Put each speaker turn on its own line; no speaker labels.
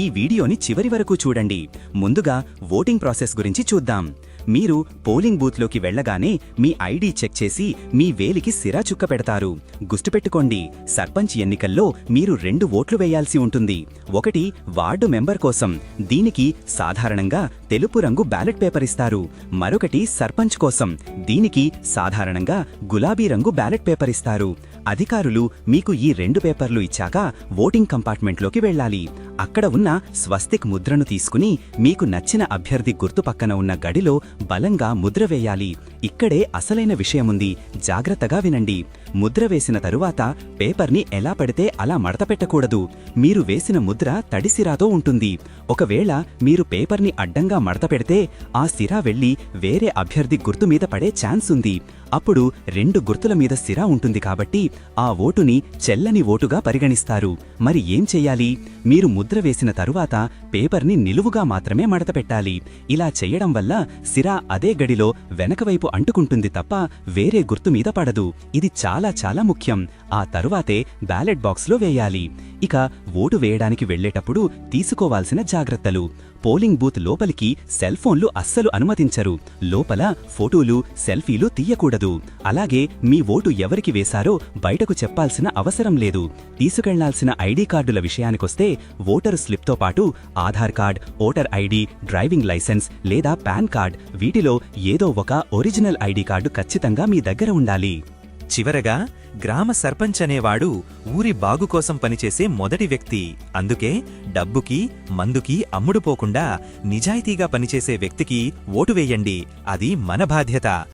ఈ వీడియోని చివరి వరకు చూడండి. ముందుగా ఓటింగ్ ప్రాసెస్ గురించి చూద్దాం. మీరు పోలింగ్ బూత్లోకి వెళ్ళగానే మీ ఐడి చెక్ చేసి మీ వేలికి సిరా చుక్క పెడతారు. గుర్తుపెట్టుకోండి సర్పంచ్ ఎన్నికల్లో మీరు రెండు ఓట్లు వేయాల్సి ఉంటుంది. ఒకటి వార్డు మెంబర్ కోసం దీనికి సాధారణంగా తెలుపు రంగు బ్యాలెట్ పేపర్ ఇస్తారు. మరొకటి సర్పంచ్ కోసం దీనికి సాధారణంగా గులాబీ రంగు బ్యాలెట్ పేపర్ ఇస్తారు. అధికారులు మీకు ఈ రెండు పేపర్లు ఇచ్చాక ఓటింగ్ కంపార్ట్మెంట్లోకి వెళ్ళాలి. అక్కడ ఉన్న స్వస్తిక్ ముద్రను తీసుకుని మీకు నచ్చిన అభ్యర్థి గుర్తు పక్కన ఉన్న గడిలో బలంగా ముద్ర వేయాలి. ఇక్కడే అసలైన విషయముంది. జాగ్రత్తగా వినండి. ముద్ర వేసిన తరువాత పేపర్ని ఎలా పడితే అలా మడత పెట్టకూడదు మీరు వేసిన ముద్ర తడి సిరాతో ఉంటుంది. ఒకవేళ మీరు పేపర్ని అడ్డంగా మడత పెడితే ఆ సిరా వెళ్ళి వేరే అభ్యర్థి గుర్తు మీద పడే ఛాన్స్ ఉంది. అప్పుడు రెండు గుర్తుల మీద సిరా ఉంటుంది కాబట్టి ఆ ఓటుని చెల్లని ఓటుగా పరిగణిస్తారు. మరి ఏం చెయ్యాలి మీరు ముద్ర వేసిన తరువాత పేపర్ని నిలువుగా మాత్రమే మడతపెట్టాలి ఇలా చెయ్యడం వల్ల సిరా అదే గడిలో వెనకవైపు అంటుకుంటుంది తప్ప వేరే గుర్తు మీద పడదు. ఇది చాలా చాలా ముఖ్యం. ఆ తరువాతే బ్యాలెట్ బాక్స్లో వేయాలి. ఇక ఓటు వేయడానికి వెళ్ళేటప్పుడు తీసుకోవాల్సిన జాగ్రత్తలు. పోలింగ్ బూత్ లోపలికి సెల్ ఫోన్లు అస్సలు అనుమతించరు. లోపల ఫోటోలు సెల్ఫీలు తీయకూడదు. అలాగే మీ ఓటు ఎవరికి వేశారో బయటకు చెప్పాల్సిన అవసరం లేదు. తీసుకెళ్ళాల్సిన ఐడి కార్డుల విషయానికొస్తే ఓటరు స్లిప్తో పాటు Aadhaar card voter ID driving licence లేదా పాన్ కార్డ్ వీటిలో ఏదో ఒక ఒరిజినల్ ఐడి కార్డు ఖచ్చితంగా మీ దగ్గర ఉండాలి.
చివరగా గ్రామ సర్పంచ్ అనేవాడు ఊరి బాగు కోసం పనిచేసే మొదటి వ్యక్తి. అందుకే డబ్బుకి మందుకి అమ్ముడుపోకుండా నిజాయితీగా పనిచేసే వ్యక్తికి ఓటు వేయండి. అది మన బాధ్యత.